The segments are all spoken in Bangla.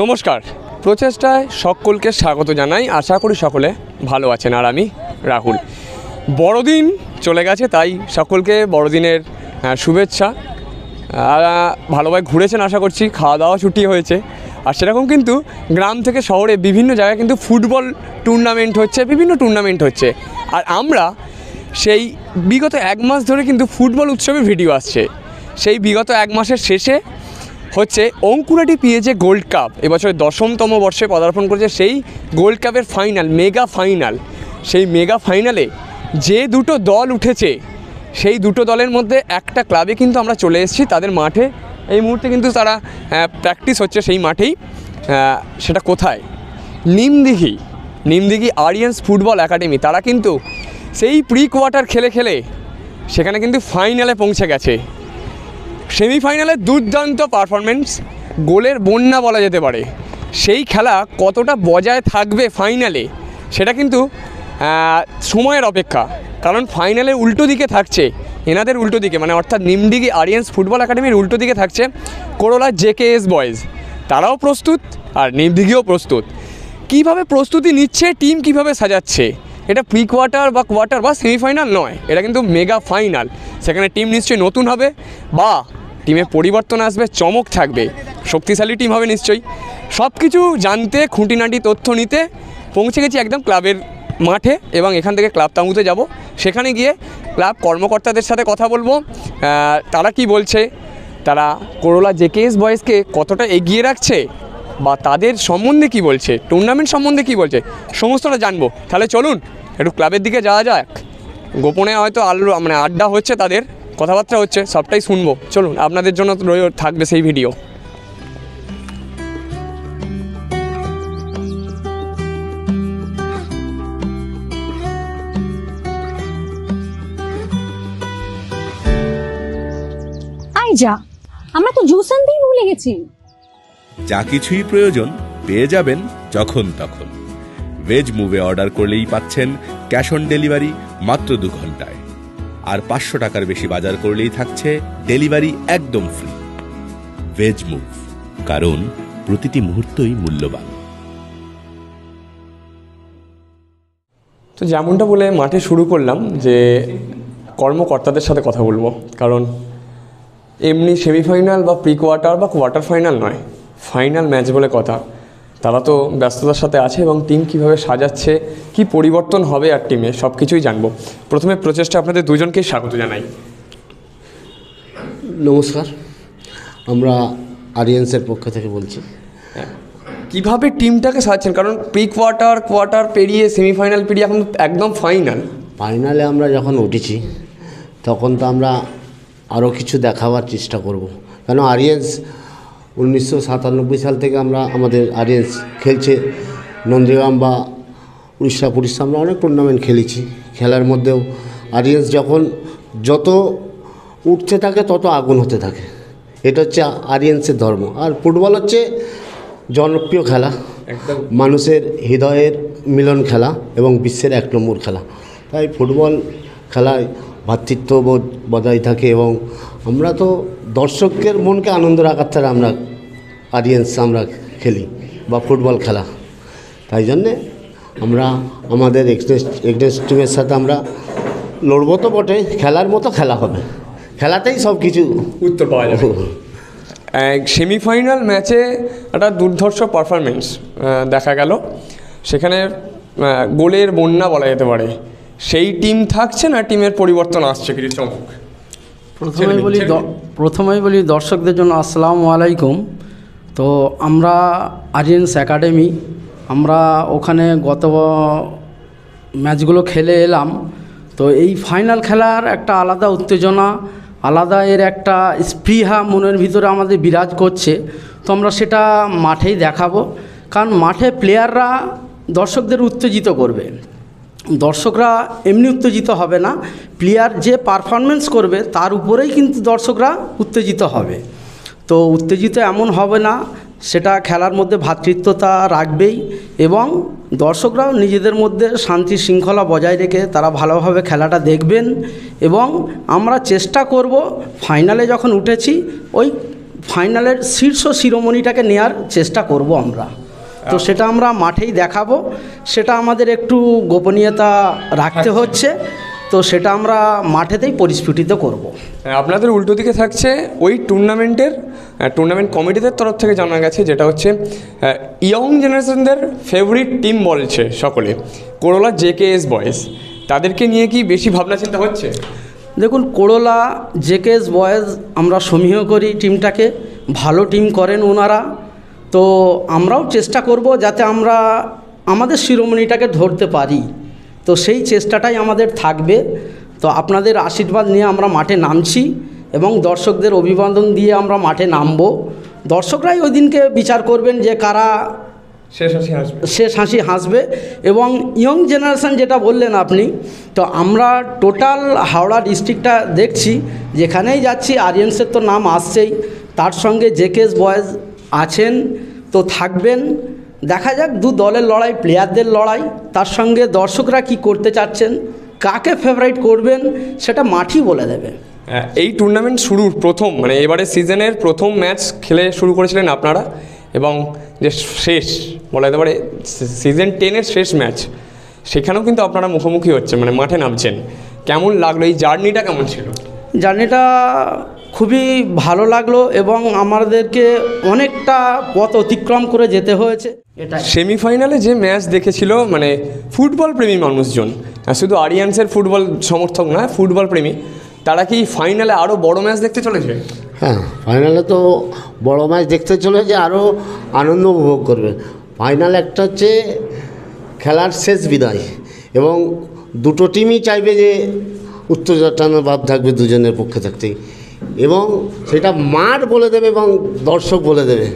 নমস্কার। প্রচেষ্টায় সকলকে স্বাগত জানাই। আশা করি সকলে ভালো আছেন। আর আমি রাহুল। বড়দিন চলে গেছে, তাই সকলকে বড়দিনের শুভেচ্ছা। ভালোভাবে ঘুরেছেন আশা করছি খাওয়া দাওয়া ছুটি হয়েছে। আর সেরকম কিন্তু গ্রাম থেকে শহরে বিভিন্ন জায়গায় কিন্তু ফুটবল টুর্নামেন্ট হচ্ছে, বিভিন্ন টুর্নামেন্ট হচ্ছে। আর আমরা সেই বিগত এক মাস ধরে কিন্তু ফুটবল উৎসবের ভিডিও আসছে। সেই বিগত এক মাসের শেষে হচ্ছে অঙ্কুরাটি পেয়েছে গোল্ড কাপ। এবছরের দশমতম বর্ষে পদার্পণ করেছে সেই গোল্ড কাপের ফাইনাল, মেগা ফাইনাল। সেই মেগা ফাইনালে যে দুটো দল উঠেছে, সেই দুটো দলের মধ্যে একটা ক্লাবে কিন্তু আমরা চলে এসেছি, তাদের মাঠে। এই মুহূর্তে কিন্তু তারা প্র্যাকটিস হচ্ছে সেই মাঠেই। সেটা কোথায়? Nimdighi. Nimdighi Aryans football academy. তারা কিন্তু সেই প্রি কোয়ার্টার খেলে খেলে সেখানে কিন্তু ফাইনালে পৌঁছে গেছে। সেমিফাইনালে দুর্দান্ত পারফরমেন্স গোলের বন্যা বলা যেতে পারে। সেই খেলা কতটা বজায় থাকবে ফাইনালে, সেটা কিন্তু সময়ের অপেক্ষা। কারণ ফাইনালে উল্টো দিকে থাকছে, এনাদের উল্টো দিকে মানে অর্থাৎ নিমডিগি আরিয়ান্স ফুটবল একাডেমির উল্টো দিকে থাকছে করোলা জেকেএস বয়েজ। তারাও প্রস্তুত আর নিমদিঘিও প্রস্তুত। কীভাবে প্রস্তুতি নিচ্ছে, টিম কীভাবে সাজাচ্ছে, এটা প্রি কোয়ার্টার বা কোয়ার্টার বা সেমিফাইনাল নয়, এটা কিন্তু মেগা ফাইনাল। সেখানে টিম নিশ্চয়ই নতুন হবে, বা টিমে পরিবর্তন আসবে, চমক থাকবে। শক্তিশালী টিম হবে নিশ্চয়ই। সব কিছু জানতে, খুঁটিনাটি তথ্য নিতে পৌঁছে গেছি একদম ক্লাবের মাঠে এবং এখান থেকে ক্লাব তাঁবুতে যাব। সেখানে গিয়ে ক্লাব কর্মকর্তাদের সাথে কথা বলব। তারা কি বলছে? তারা করোলা জেকেএস বয়েসকে কতটা এগিয়ে রাখছে? বা তাদের সম্বন্ধে কি বলছে? টুর্নামেন্ট সম্বন্ধে কি বলছে? সমস্তটা জানব। তাহলে চলুন, একটু ক্লাবের দিকে যাওয়া যাক। গোপনে হয়তো আলো মানে আড্ডা হচ্ছে তাদের। কথাবার্তা হচ্ছে সবটাই শুনব। চলুন আপনাদের জন্য তো রয়ে- থাকবে সেই ভিডিও আই যা আমরা তো জুস আনতেই ভুলে গেছি যা কিছুই প্রয়োজন পেয়ে যাবেন যখন তখন। ভেজ মুভে অর্ডার করলেই পাচ্ছেন ক্যাশ অন ডেলিভারি মাত্র দু ঘন্টায়। আর পাঁচশো টাকার বেশি বাজার করলেই থাকছে ডেলিভারি একদম ফ্রি ভেজ মুভ কারণ প্রতিটি মুহূর্তই মূল্যবান। তো যেমনটা বলে মাঠে শুরু করলাম যে কর্মকর্তাদের সাথে কথা বলব। কারণ এমনি সেমিফাইনাল বা প্রি কোয়ার্টার বা কোয়ার্টার ফাইনাল নয় ফাইনাল ম্যাচ বলে কথা। তারা তো ব্যস্ততার সাথে আছে এবং টিম কীভাবে সাজাচ্ছে কি পরিবর্তন হবে আর টিমে সব কিছুই জানব। প্রথমে প্রচেষ্টা আপনাদের দুজনকেই স্বাগত জানাই। নমস্কার। আমরা আরিয়েন্সের পক্ষ থেকে বলছি। কীভাবে টিমটাকে সাজাচ্ছেন? কারণ প্রি কোয়ার্টার কোয়ার্টার পেরিয়ে সেমিফাইনাল পেরিয়ে এখন একদম ফাইনাল ফাইনালে আমরা যখন উঠেছি তখন তো আমরা আরও কিছু দেখাবার চেষ্টা করব। কেন আরিয়ান্স উনিশশো সাতানব্বই সাল থেকে আমরা আমাদের আরিয়েন্স খেলছে। নন্দীগ্রাম বা উড়িষ্যা পুরিষ্যা আমরা অনেক টুর্নামেন্ট খেলেছি। খেলার মধ্যেও আরিয়েন্স যখন যত উঠতে থাকে তত আগুন হতে থাকে। এটা হচ্ছে আরিয়েন্সের ধর্ম। আর ফুটবল হচ্ছে জনপ্রিয় খেলা। মানুষের হৃদয়ের মিলন খেলা এবং বিশ্বের এক নম্বর খেলা। তাই ফুটবল খেলায় ভ্রাতৃত্ববোধ বজায় থাকে এবং আমরা তো দর্শকের মনকে আনন্দ রাখার ছাড়া আমরা অডিয়েন্স আমরা খেলি বা ফুটবল খেলা। তাই জন্যে আমরা আমাদের এক্সনেস টিমের সাথে আমরা লড়বো তো বটে খেলার মতো খেলা হবে। খেলাতেই সব কিছু উত্তর পাওয়া যাবে। সেমিফাইনাল ম্যাচে একটা দুর্ধর্ষ পারফরমেন্স দেখা গেল। সেখানে গোলের বন্যা বলা যেতে পারে। সেই টিম থাকছে না টিমের পরিবর্তন আসছে কিছু চমক? প্রথমেই ছেড়ে বলি প্রথমেই বলি দর্শকদের জন্য আসসালামু আলাইকুম। তো আমরা আরিয়েন্স একাডেমি আমরা ওখানে গত ম্যাচগুলো খেলে এলাম। তো এই ফাইনাল খেলার একটা আলাদা উত্তেজনা আলাদা এর একটা স্পৃহা মনের ভিতরে আমাদের বিরাজ করছে। তো আমরা সেটা মাঠেই দেখাবো। কারণ মাঠে প্লেয়াররা দর্শকদের উত্তেজিত করবে। দর্শকরা এমনি উত্তেজিত হবে না। প্লেয়ার যে পারফরমেন্স করবে, তার উপরেই কিন্তু দর্শকরা উত্তেজিত হবে। তো উত্তেজিত এমন হবে না, সেটা খেলার মধ্যে ভ্রাতৃত্বতা রাখবেই এবং দর্শকরাও নিজেদের মধ্যে শান্তি শৃঙ্খলা বজায় রেখে তারা ভালোভাবে খেলাটা দেখবেন এবং আমরা চেষ্টা করব ফাইনালে যখন উঠেছি, ওই ফাইনালের শীর্ষ শিরোমণিটাকে নেয়ার চেষ্টা করব আমরা। তো সেটা আমরা মাঠেই দেখাবো। সেটা আমাদের একটু গোপনীয়তা রাখতে হচ্ছে। তো সেটা আমরা মাঠেতেই পরিস্ফুটিত করব। হ্যাঁ, আপনাদের উল্টো দিকে থাকছে ওই টুর্নামেন্টের টুর্নামেন্ট কমিটিদের তরফ থেকে জানা গেছে যেটা হচ্ছে ইয়ং জেনারেশনদের ফেভারিট টিম বলছে সকলে করোলা জেকেএস বয়েজ তাদেরকে নিয়ে কি বেশি ভাবনা চিন্তা হচ্ছে? দেখুন কোড়লা জেকেএস বয়েজ আমরা সমীহ করি টিমটাকে। ভালো টিম করেন ওনারা। তো আমরাও চেষ্টা করব যাতে আমরা আমাদের শিরোমণিটাকে ধরতে পারি। তো সেই চেষ্টাটাই আমাদের থাকবে। তো আপনাদের আশীর্বাদ নিয়ে আমরা মাঠে নামছি এবং দর্শকদের অভিবাদন দিয়ে আমরা মাঠে নামবো। দর্শকরাই ওই দিনকে বিচার করবেন যে কারা শেষ হাসি আসবে শেষ হাসি হাসবে এবং ইয়ং জেনারেশন যেটা বললেন আপনি তো আমরা টোটাল হাওড়া ডিস্ট্রিক্টটা দেখছি। যেখানেই যাচ্ছি আরিয়ান্সের তো নাম আসছেই। তার সঙ্গে জেকেস বয়েজ আছেন তো থাকবেন। দেখা যাক দু দলের লড়াই প্লেয়ারদের লড়াই তার সঙ্গে দর্শকরা কি করতে চাচ্ছেন কাকে ফেভারাইট করবেন সেটা মাঠই বলে দেবে। এই টুর্নামেন্ট শুরুর প্রথম মানে এবারে সিজনের প্রথম ম্যাচ খেলে শুরু করেছিলেন আপনারা এবং যে শেষ বলা যেতে পারে সিজন টেনের শেষ ম্যাচ সেখানেও কিন্তু আপনারা মুখোমুখি হচ্ছে মানে মাঠে নামছেন। কেমন লাগল এই জার্নিটা কেমন ছিল? জার্নিটা খুবই ভালো লাগল এবং আমাদেরকে অনেকটা পথ অতিক্রম করে যেতে হয়েছে। এটা সেমিফাইনালে যে ম্যাচ দেখেছিল মানে ফুটবল প্রেমী মানুষজন আর শুধু আরিয়ান্সের ফুটবল সমর্থক নয় ফুটবল প্রেমী তারা কি ফাইনালে আরও বড় ম্যাচ দেখতে চলেছে? হ্যাঁ ফাইনালে তো বড় ম্যাচ দেখতে চলেছে আরও আনন্দ উপভোগ করবে। ফাইনাল একটা হচ্ছে খেলার শেষ বিদায় এবং দুটো টিমই চাইবে যে উত্তেজনার ভাব থাকবে দুজনের পক্ষে থাকতেই। এবং সেটা মাঠ বলে দেবে এবং দর্শক বলে দেবে।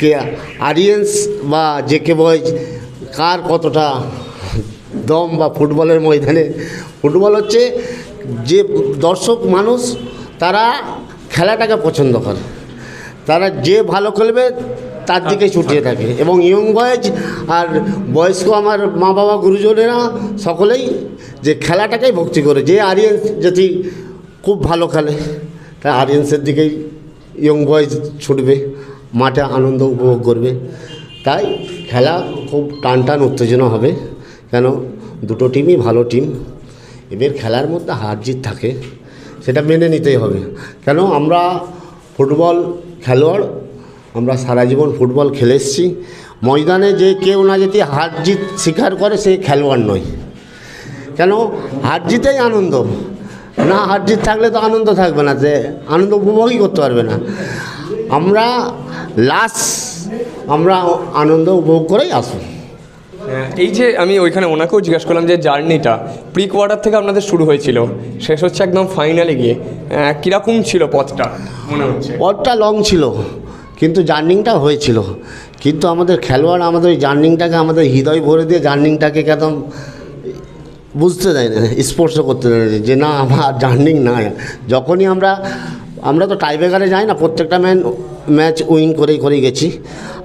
কে আরিয়েন্স বা জেকে বয়েজ কার কতটা দম বা ফুটবলের ময়দানে। ফুটবল হচ্ছে যে দর্শক মানুষ তারা খেলাটাকে পছন্দ করে। তারা যে ভালো খেলবে তার দিকে ছুটিয়ে থাকে। এবং ইয়ং বয়েজ আর বয়স্ক আমার মা বাবা গুরুজনেরা সকলেই যে খেলাটাকেই ভক্তি করে। যে আরিয়েন্স যদি খুব ভালো খেলে। তাই আরিয়েন্সের দিকেই ইয়ং বয়েজ ছুটবে, মাঠে আনন্দ উপভোগ করবে। তাই খেলা খুব টান টান উত্তেজনা হবে, কেন দুটো টিমই ভালো টিম এদের খেলার মধ্যে হার জিত থাকে, সেটা মেনে নিতেই হবে। কেন আমরা ফুটবল খেলোয়াড়, আমরা সারা জীবন ফুটবল খেলে এসেছি। ময়দানে যে কেউ না যদি হার জিত স্বীকার করে সে খেলোয়াড় নয়। কেন হার জিতেই আনন্দ। না হার জিত থাকলে তো আনন্দ থাকবে না যে আনন্দ উপভোগই করতে পারবে না। আমরা লাস্ট আমরা আনন্দ উপভোগ করেই আসব। হ্যাঁ, এই যে আমি ওইখানে ওনাকেও জিজ্ঞাসা করলাম যে জার্নিটা প্রি কোয়ার্টার থেকে আপনাদের শুরু হয়েছিল শেষ হচ্ছে একদম ফাইনালে গিয়ে। কীরকম ছিল পথটা মনে হচ্ছে? পথটা লং ছিল কিন্তু জার্নিংটা হয়েছিল। কিন্তু আমাদের খেলোয়াড় আমাদের ওই জার্নিংটাকে আমাদের হৃদয় ভরে দিয়ে জার্নিংটাকে একদম বুঝতে দেয় না স্পর্শ করতে দেয় না যে না আমার জার্নিং না। যখনই আমরা আমরা তো টাইব্রেকারে যাই না প্রত্যেকটা ম্যান ম্যাচ উইন করেই করেই গেছি।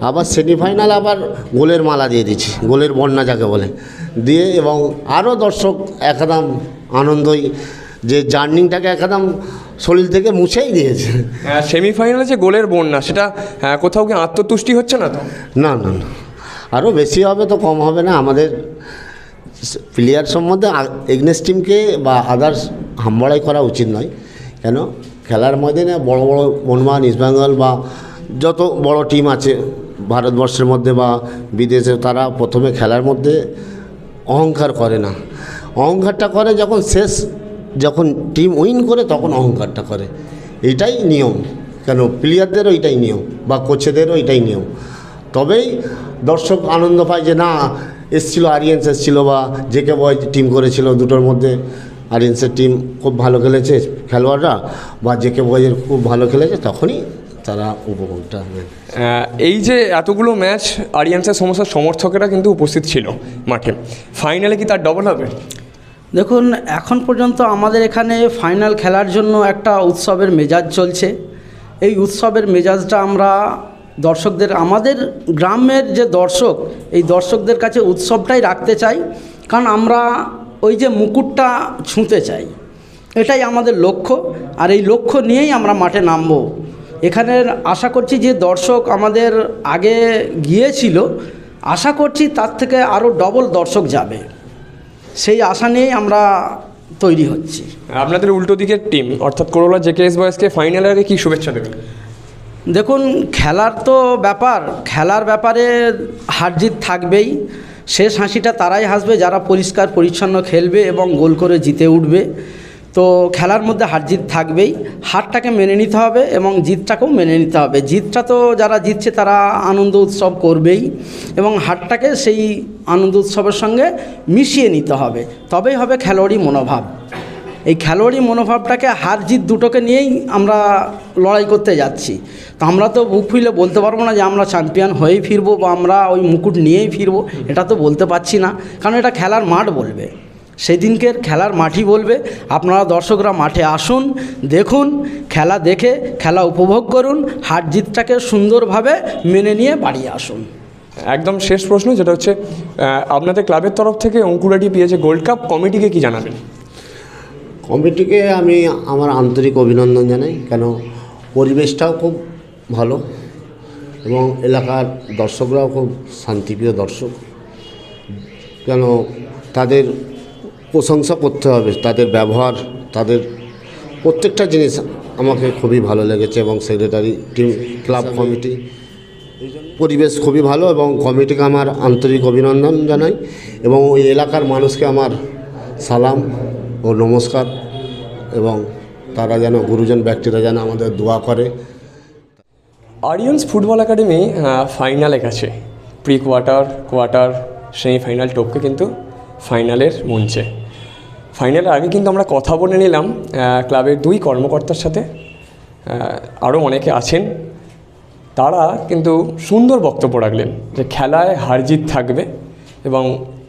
আবার সেমিফাইনাল আবার গোলের মালা দিয়ে দিচ্ছি গোলের বন্যা যাকে বলে। দিয়ে এবং আরও দর্শক একদম আনন্দই যে জার্নিংটাকে একদম শরীর থেকে মুছেই দিয়েছে। সেমিফাইনালে যে গোলের বন্যা সেটা আহ, কোথাও কি আত্মতুষ্টি হচ্ছে না তো? না না না। আরও বেশি হবে তো কম হবে না আমাদের প্লেয়ার সম্বন্ধে এগনেস্ট টিমকে বা আদার্স হামবাড়াই করা উচিত নয়। কেন? খেলার ময়দানে বড় বড় মোহনবাগান ইস্টবেঙ্গল বা যত বড় টিম আছে ভারতবর্ষের মধ্যে বা বিদেশে, তারা প্রথমে খেলার মধ্যে অহংকার করে না। অহংকারটা করে যখন শেষ, যখন টিম উইন করে তখন অহংকারটা করে। এটাই নিয়ম। কেন? প্লেয়ারদেরও এটাই নিয়ম বা কোচেদেরও এটাই নিয়ম। তবেই দর্শক আনন্দ পায় যে না এসছিল আরিয়েন্স এসছিল বা জেকে বয় টিম করেছিল দুটোর মধ্যে। আরিয়েন্সের টিম খুব ভালো খেলেছে খেলোয়াড়রা বা জেকে বয়ের খুব ভালো খেলেছে তখনই তারা উপভোগটা হবে এই যে এতগুলো ম্যাচ আরিয়ান্সের সমস্ত সমর্থকেরা কিন্তু উপস্থিত ছিল মাঠে। ফাইনালে কি তার ডবল হবে? দেখুন এখন পর্যন্ত আমাদের এখানে ফাইনাল খেলার জন্য একটা উৎসবের মেজাজ চলছে। এই উৎসবের মেজাজটা আমরা দর্শকদের, আমাদের গ্রামের যে দর্শক, এই দর্শকদের কাছে উৎসবটাই রাখতে চাই, কারণ আমরা ওই যে মুকুটটা ছুঁতে চাই, এটাই আমাদের লক্ষ্য, আর এই লক্ষ্য নিয়েই আমরা মাঠে নামবো। এখানের আশা করছি যে দর্শক আমাদের আগে গিয়েছিল, আশা করছি তার থেকে আরও ডবল দর্শক যাবে। সেই আশা নিয়েই আমরা তৈরি হচ্ছি। আপনাদের উল্টো দিকের টিম অর্থাৎ করোলা জেকেএস বয়সকে ফাইনালের আগে কী শুভেচ্ছা দেবেন? দেখুন, খেলার তো ব্যাপার। খেলার ব্যাপারে হার জিত থাকবেই। শেষ হাসিটা তারাই হাসবে, যারা পরিষ্কার, পরিচ্ছন্ন খেলবে এবং গোল করে জিতে উঠবে। তো খেলার মধ্যে হার জিত থাকবেই। হারটাকে মেনে নিতে হবে এবং জিতটাকেও মেনে নিতে হবে। জিতটা তো যারা জিতছে, তারা আনন্দ উৎসব করবেই এবং হারটাকে সেই আনন্দ উৎসবের সঙ্গে মিশিয়ে নিতে হবে। তবেই হবে খেলোয়াড়ি মনোভাব। এই খেলোয়াড়ি মনোভাবটাকে হার জিত দুটোকে নিয়েই আমরা লড়াই করতে যাচ্ছি। তো আমরা তো বুক ফুলে বলতে পারব না যে আমরা চ্যাম্পিয়ন হয়েই ফিরবো বা আমরা ওই মুকুট নিয়েই ফিরবো এটা তো বলতে পারছি না। কারণ এটা খেলার মাঠ বলবে। সেদিনকের খেলার মাঠই বলবে। আপনারা দর্শকরা মাঠে আসুন দেখুন খেলা দেখে খেলা উপভোগ করুন হার জিতটাকে সুন্দরভাবে মেনে নিয়ে বাড়ি আসুন। একদম শেষ প্রশ্ন যেটা হচ্ছে আপনাদের ক্লাবের তরফ থেকে অঙ্কুরাটি পেয়েছে গোল্ড কাপ কমিটিকে কি জানাবেন? কমিটিকে আমি আমার আন্তরিক অভিনন্দন জানাই। কেন পরিবেশটাও খুব ভালো এবং এলাকার দর্শকরাও খুব শান্তিপ্রিয় দর্শক। কেন তাদের প্রশংসা করতে হবে, তাদের ব্যবহার, তাদের প্রত্যেকটা জিনিস আমাকে খুবই ভালো লেগেছে এবং সেক্রেটারি টিম ক্লাব কমিটি পরিবেশ খুবই ভালো এবং কমিটিকে আমার আন্তরিক অভিনন্দন জানাই এবং ওই এলাকার মানুষকে আমার সালাম ও নমস্কার এবং তারা যেন, গুরুজন ব্যক্তিরা যেন আমাদের দোয়া করে। আরিয়ান্স ফুটবল একাডেমি ফাইনালে গেছে। প্রি কোয়ার্টার কোয়ার্টার সেমিফাইনাল টপকে কিন্তু ফাইনালের মঞ্চে। ফাইনালের আগে কিন্তু আমরা কথা বলে নিলাম ক্লাবের দুই কর্মকর্তার সাথে। আরও অনেকে আছেন। তারা কিন্তু সুন্দর বক্তব্য রাখলেন যে খেলায় হার জিত থাকবে এবং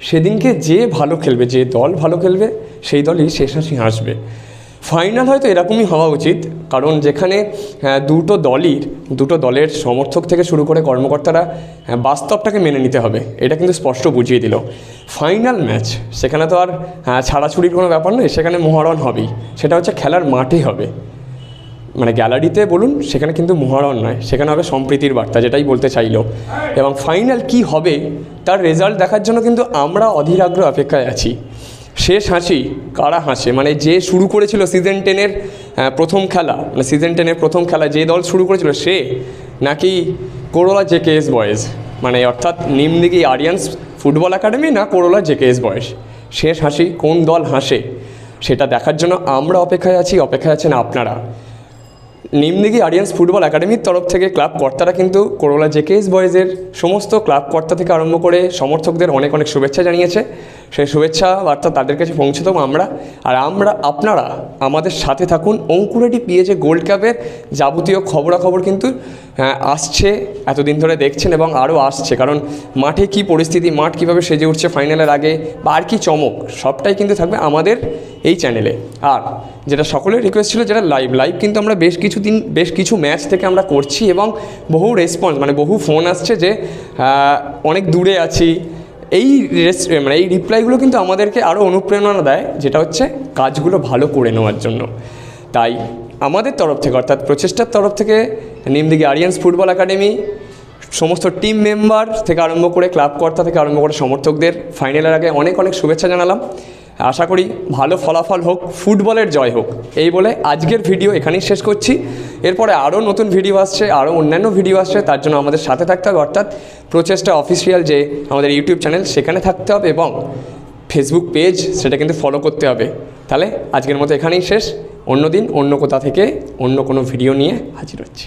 সেদিনকে যে ভালো খেলবে, যে দল ভালো খেলবে, সেই দলই শেষ হাসি হাসবে। ফাইনাল হয়তো এরকমই হওয়া উচিত কারণ যেখানে হ্যাঁ, দুটো দলই দুটো দলের সমর্থক থেকে শুরু করে কর্মকর্তারা হ্যাঁ, বাস্তবটাকে মেনে নিতে হবে এটা কিন্তু স্পষ্ট বুঝিয়ে দিল। ফাইনাল ম্যাচ সেখানে তো আর হ্যাঁ, ছাড়াছুড়ির কোনো ব্যাপার নয় সেখানে মহারণ হবেই সেটা হচ্ছে খেলার মাঠে হবে। মানে গ্যালারিতে বলুন সেখানে কিন্তু মহারণ নয় সেখানে হবে সম্প্রীতির বার্তা যেটাই বলতে চাইলো। এবং ফাইনাল কি হবে তার রেজাল্ট দেখার জন্য কিন্তু আমরা অধীর আগ্রহ অপেক্ষায় আছি। শেষ হাসি কারা হাসে? মানে যে শুরু করেছিল সিজন টেনের প্রথম খেলা মানে সিজন টেনের প্রথম খেলা, যে দল শুরু করেছিল সে নাকি করোলা জেকেএস বয়েজ মানে অর্থাৎ নিমদিঘি আরিয়ান্স ফুটবল একাডেমি না করোলা জেকেএস বয়েজ শেষ হাসি কোন দল হাসে? সেটা দেখার জন্য আমরা অপেক্ষায় আছি, অপেক্ষায় আছেন আপনারা। নিমদিঘি আরিয়ান্স ফুটবল একাডেমির তরফ থেকে ক্লাব কর্তারা কিন্তু করোলা জেকেএস বয়েজের সমস্ত ক্লাব কর্তা থেকে আরম্ভ করে সমর্থকদের অনেক অনেক শুভেচ্ছা জানিয়েছে। সেই শুভেচ্ছা বার্তা তাদের কাছে পৌঁছে দেবো আমরা। আর আমরা আপনারা আমাদের সাথে থাকুন। অঙ্কুরেটি পিএজে গোল্ড কাপের যাবতীয় খবরাখবর কিন্তু হ্যাঁ, আসছে এতদিন ধরে দেখছেন এবং আরও আসছে। কারণ মাঠে কি পরিস্থিতি মাঠ কীভাবে সেজে উঠছে ফাইনালের আগে বা আর কি চমক সবটাই কিন্তু থাকবে আমাদের এই চ্যানেলে আর যেটা সকলের রিকোয়েস্ট ছিল, যেটা লাইভ লাইভ কিন্তু আমরা বেশ কিছু দিন বেশ কিছু ম্যাচ থেকে আমরা করছি এবং বহু রেসপন্স মানে বহু ফোন আসছে যে অনেক দূরে আছি। এই মানে এই রিপ্লাইগুলো কিন্তু আমাদেরকে আরও অনুপ্রেরণা দেয়, যেটা হচ্ছে কাজগুলো ভালো করে নেওয়ার জন্য। তাই আমাদের তরফ থেকে, অর্থাৎ প্রচেষ্টার তরফ থেকে নিমদিঘি আরিয়ান্স ফুটবল একাডেমি, সমস্ত টিম মেম্বার থেকে আরম্ভ করে ক্লাব কর্তা থেকে আরম্ভ করে সমর্থকদের ফাইনালের আগে অনেক অনেক শুভেচ্ছা জানালাম। আশা করি ভালো ফলাফল হোক, ফুটবলের জয় হোক। এই বলে আজকের ভিডিও এখানেই শেষ করছি। এরপরে আরও নতুন ভিডিও আসছে, আরও অন্যান্য ভিডিও আসছে, তার জন্য আমাদের সাথে থাকতে হবে। অর্থাৎ প্রচেষ্টা অফিসিয়াল যে আমাদের ইউটিউব চ্যানেল সেখানে থাকতে হবে এবং ফেসবুক পেজ সেটা কিন্তু ফলো করতে হবে। তাহলে আজকের মতো এখানেই শেষ। অন্য দিন অন্য কোথা থেকে অন্য কোনো ভিডিও নিয়ে হাজির হচ্ছি।